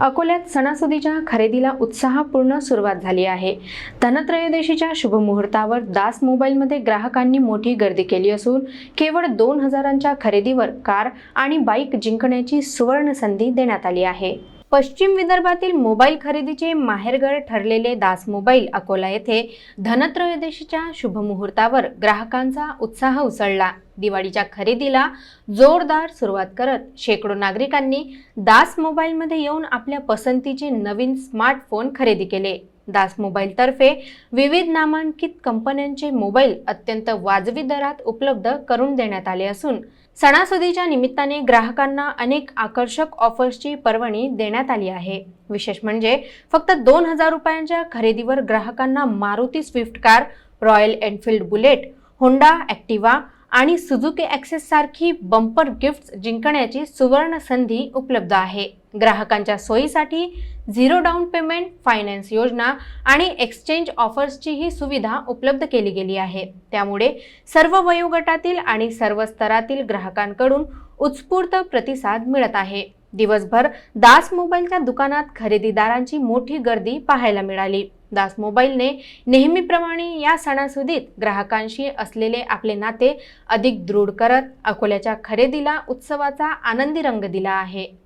अकोल्यात सणासुदीच्या खरेदीला उत्साहपूर्ण सुरुवात झाली आहे. धनत्रयोदशीच्या शुभमुहूर्तावर दास मोबाईलमध्ये ग्राहकांनी मोठी गर्दी केली असून केवळ दोन हजारांच्या खरेदीवर कार आणि बाईक जिंकण्याची सुवर्ण संधी देण्यात आली आहे. पश्चिम विदर्भातील मोबाईल खरेदीचे माहेरघर ठरलेले दास मोबाईल अकोला येथे धनत्रयोदशीच्या शुभमुहूर्तावर ग्राहकांचा उत्साह उसळला. दिवाळीच्या खरेदीला जोरदार सुरुवात करत शेकडो नागरिकांनी दास मोबाईलमध्ये येऊन आपल्या पसंतीचे नवीन स्मार्टफोन खरेदी केले. दास मोबाईलतर्फे विविध नामांकित कंपन्यांचे मोबाईल अत्यंत वाजवी दरात उपलब्ध करून देण्यात आले असून सणासुदीच्या निमित्ताने ग्राहकांना अनेक आकर्षक ऑफर्सची पर्वणी देण्यात आली आहे. विशेष म्हणजे फक्त दोन हजार रुपयांच्या खरेदीवर ग्राहकांना Maruti Swift car Royal Enfield Bullet Honda Activa आणि सुझुकी ॲक्सेस सारखी बंपर गिफ्ट्स जिंकण्याची सुवर्ण संधी उपलब्ध आहे. ग्राहकांच्या सोयीसाठी झिरो डाऊन पेमेंट फायनान्स योजना आणि एक्सचेंज ऑफर्सची ही सुविधा उपलब्ध केली गेली आहे. त्यामुळे सर्व वयोगटातील आणि सर्व स्तरातील ग्राहकांकडून उत्स्फूर्त प्रतिसाद मिळत आहे. दिवसभर दास मोबाईलच्या दुकानात खरेदीदारांची मोठी गर्दी पाहायला मिळाली. दास मोबाईलने नेहमीप्रमाणे या सणासुदीत ग्राहकांशी असलेले आपले नाते अधिक दृढ करत अकोल्याच्या खरेदीला उत्सवाचा आनंदी रंग दिला आहे.